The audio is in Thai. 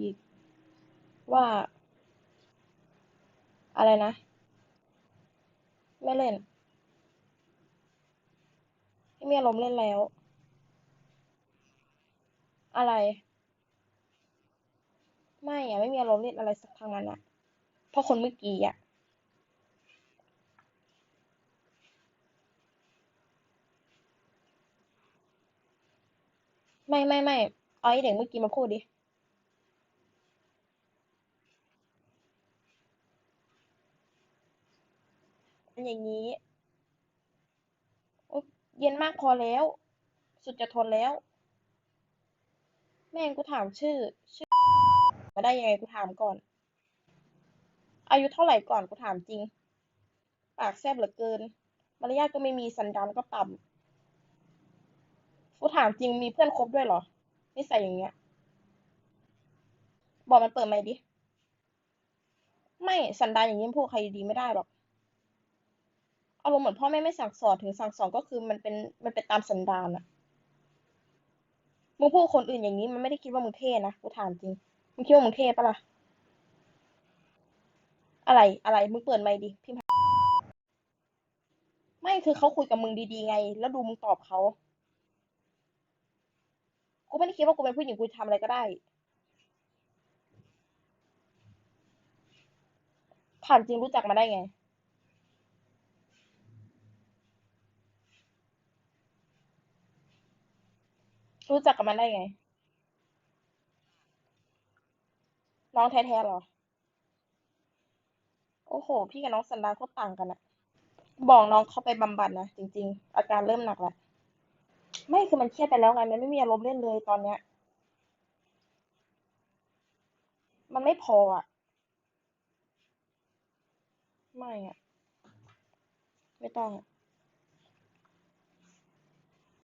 อีกว่า อะไรนะ ไม่เล่น ไม่มีอารมณ์เล่นแล้ว อะไร ไม่อะไม่มีอารมณ์เล่นอะไรสักทางนั้นอะเพราะคนเมื่อกี้อะไม่ไม่ไม่เอาไอ้เด็กเมื่อกี้มาพูดดิ เป็น อย่างนี้เย็นมากพอแล้ว สุดจะทนแล้ว แม่งกูถามชื่อ ชื่อ มาได้ยังไงกูถามก่อน อายุเท่าไหร่ก่อนกูถามจริง ปากแซบเหลือเกิน มารยาทก็ไม่มีสันดานก็ต่ำกูถามจริงมีเพื่อนคบด้วยเหรอนิสัยอย่างเงี้ย บอกมันเปิดไหมดิ ไม่สันดานอย่างนี้พูดใครดีไม่ได้หรอก อารมณ์เหมือนพ่อแม่ไม่สั่งสอนถึงสั่งสอนก็คือมันเป็นมันเป็นตามสันดานอะมึงพูดคนอื่นอย่างนี้มันไม่ได้คิดว่ามึงเท่นะกูถามจริงมึงคิดว่ามึงเท่ปะล่ะอะไรอะไรมึงเปิดไมค์ดิพิมพ์ไม่คือเขาคุยกับมึงดีๆไง แล้วดูมึงตอบเขากูไม่ได้คิดว่ากูเป็นผู้หญิงกูทำอะไรก็ได้ ถามจริงรู้จักมาได้ไง รู้จักกับมันได้ไง น้องแท้ๆเหรอ โอ้โห พี่กับน้องสันดานโคตรต่างกันอะบอกน้องเข้าไปบำบัดนะจริง ๆ อาการเริ่มหนักแล้วไม่คือมันเครียดไปแล้วไงมันไม่มีอารมณ์เล่นเลยตอนเนี้ย มันไม่พออะไม่อะไม่ต้องอะ